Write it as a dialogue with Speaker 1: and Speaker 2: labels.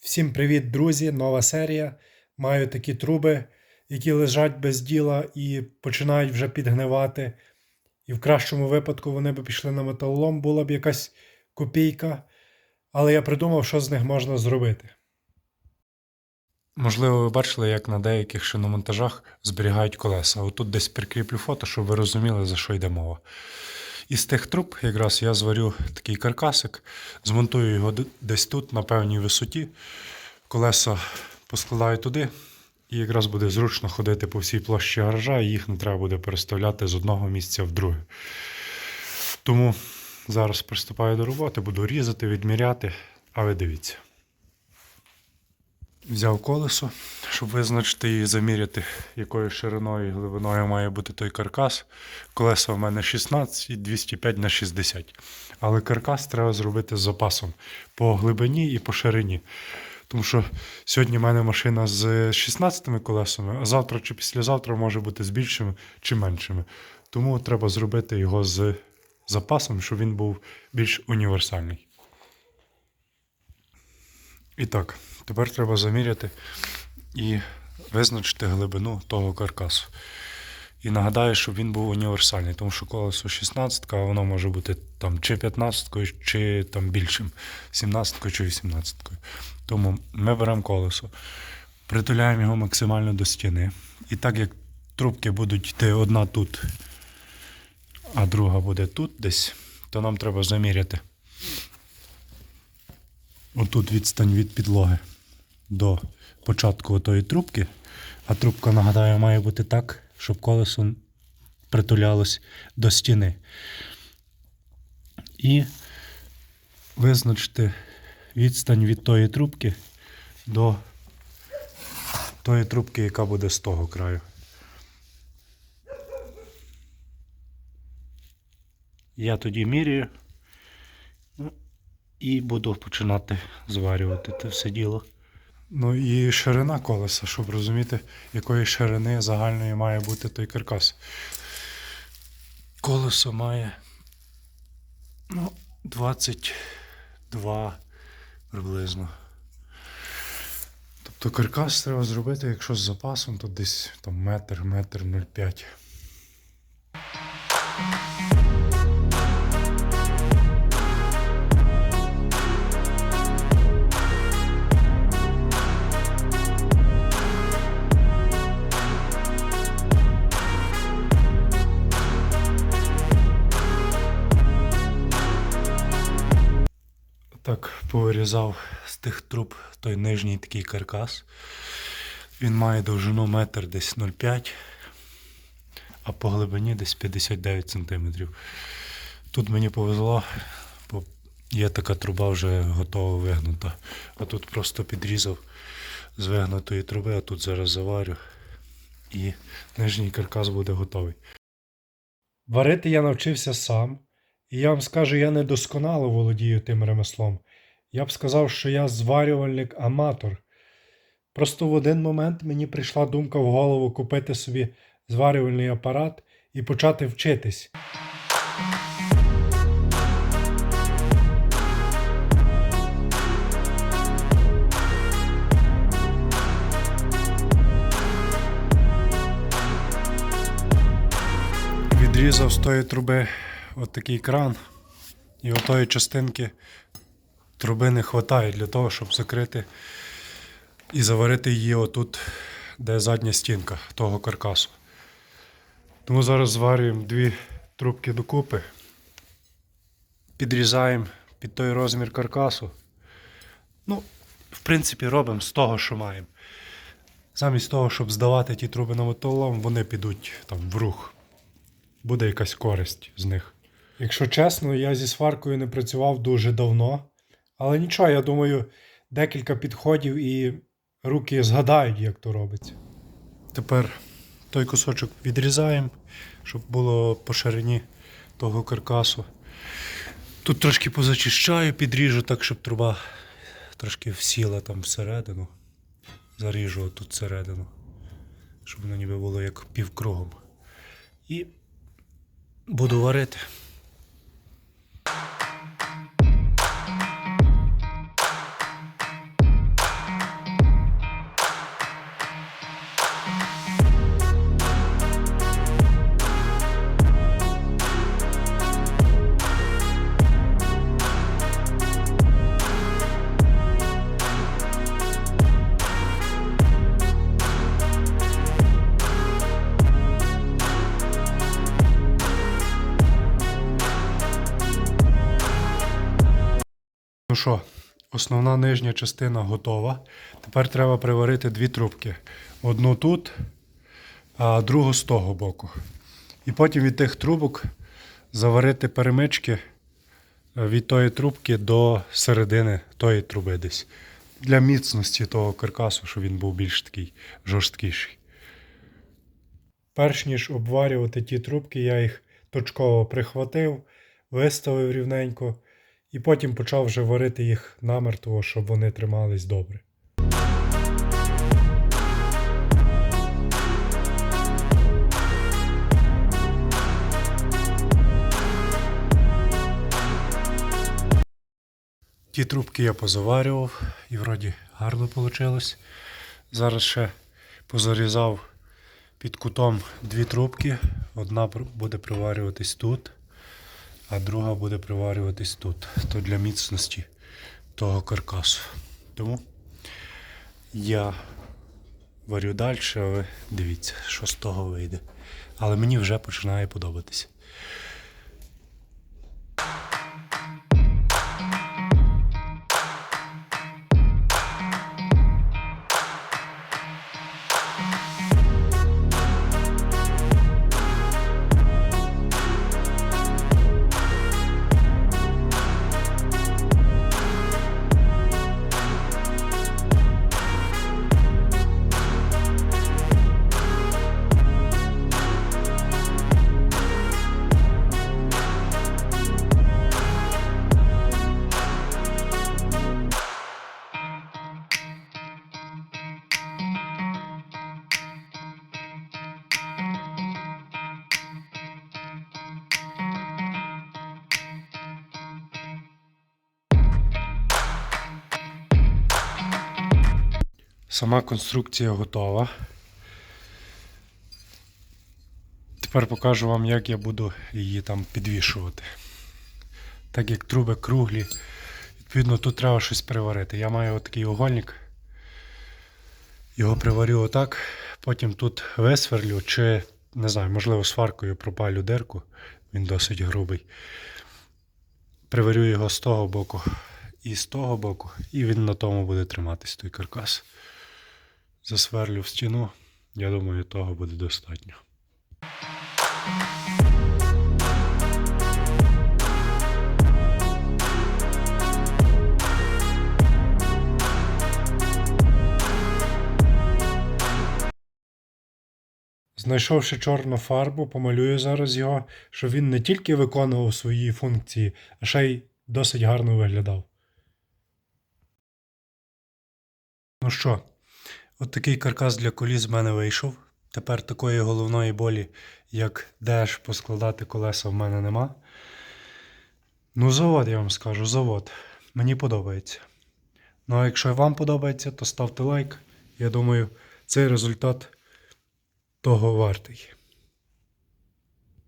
Speaker 1: Всім привіт, друзі! Нова серія. Маю такі труби, які лежать без діла і починають вже підгнивати. І в кращому випадку вони б пішли на металолом, була б якась копійка. Але я придумав, що з них можна зробити. Можливо, ви бачили, як на деяких шиномонтажах зберігають колеса. Отут десь прикріплю фото, щоб ви розуміли, за що йде мова. Із тих труб якраз я зварю такий каркасик, змонтую його десь тут, на певній висоті. Колеса поскладаю туди, і якраз буде зручно ходити по всій площі гаража, і їх не треба буде переставляти з одного місця в друге. Тому зараз приступаю до роботи, буду різати, відміряти, а ви дивіться. Взяв колесо, щоб визначити і заміряти, якою шириною і глибиною має бути той каркас. Колеса в мене 16 і 205 на 60. Але каркас треба зробити з запасом по глибині і по ширині. Тому що сьогодні в мене машина з 16 колесами, а завтра чи післязавтра може бути з більшими чи меншими. Тому треба зробити його з запасом, щоб він був більш універсальний. І так, тепер треба заміряти і визначити глибину того каркасу. І нагадаю, щоб він був універсальний, тому що колесо 16, а воно може бути там чи 15, чи там більшим, 17 чи 18. Тому ми беремо колесо, притуляємо його максимально до стіни. І так як трубки будуть йти одна тут, а друга буде тут десь, то нам треба заміряти отут відстань від підлоги до початку тої трубки. А трубка, нагадаю, має бути так, щоб колесо притулялось до стіни. І визначити відстань від тої трубки до тої трубки, яка буде з того краю. Я тоді міряю. Ну, і буду починати зварювати це все діло. Ну і ширина колеса, щоб розуміти, якої ширини загальної має бути той каркас. Колесо має ну, 22 приблизно. Тобто каркас треба зробити, якщо з запасом, то десь там метр, метр 0,5. Повирізав з тих труб той нижній такий каркас. Він має довжину метр десь 0,5, а по глибині десь 59 см. Тут мені повезло, бо є така труба вже готова вигнута. А тут просто підрізав з вигнутої труби, а тут зараз заварю. І нижній каркас буде готовий. Варити я навчився сам. І я вам скажу, я не досконало володію тим ремеслом. Я б сказав, що я зварювальник-аматор. Просто в один момент мені прийшла думка в голову купити собі зварювальний апарат і почати вчитись. Відрізав з тої труби от кран, і отої частинки труби не вистачає для того, щоб закрити і заварити її отут, де задня стінка того каркасу. Тому зараз зварюємо дві трубки докупи, підрізаємо під той розмір каркасу. Ну, в принципі, робимо з того, що маємо. Замість того, щоб здавати ті труби на металолом, вони підуть там в рух. Буде якась користь з них. Якщо чесно, я зі сваркою не працював дуже давно. Але нічого, я думаю, декілька підходів і руки згадають, як то робиться. Тепер той кусочок відрізаємо, щоб було по ширині того каркасу. Тут трошки позачищаю, підріжу так, щоб труба трошки всіла там всередину. Заріжу тут всередину, щоб воно ніби було як півкругом. І буду варити. Ну що, основна нижня частина готова. Тепер треба приварити дві трубки. Одну тут, а другу з того боку. І потім від тих трубок заварити перемички е, від тої трубки до середини тої труби десь. Для міцності того каркасу, щоб він був більш такий жорсткіший. Перш ніж обварювати ті трубки, я їх точково прихватив, виставив рівненько і потім почав вже варити їх намертво, щоб вони тримались добре. Ті трубки я позаварював і вроді гарно вийшло. Зараз ще позарізав під кутом дві трубки. Одна буде приварюватись тут, а друга буде приварюватись тут. То для міцності того каркасу. Тому я варю далі, а ви дивіться, що з того вийде. Але мені вже починає подобатися. Сама конструкція готова. Тепер покажу вам, як я буду її там підвішувати. Так як труби круглі, відповідно, тут треба щось приварити. Я маю отакий угольник. Його приварю отак, потім тут висверлю, чи, не знаю, можливо, сваркою пропалю дирку. Він досить грубий. Приварю його з того боку і з того боку, і він на тому буде триматись той каркас засверлю в стіну. Я думаю, того буде достатньо. Знайшовши чорну фарбу, помалюю зараз його, щоб він не тільки виконував свої функції, а ще й досить гарно виглядав. Ну що, От такий каркас для коліс в мене вийшов. Тепер такої головної болі, як де ж поскладати колеса, в мене нема. Ну, завод, я вам скажу, завод. Мені подобається. Ну а якщо вам подобається, то ставте лайк. Я думаю, цей результат того вартий.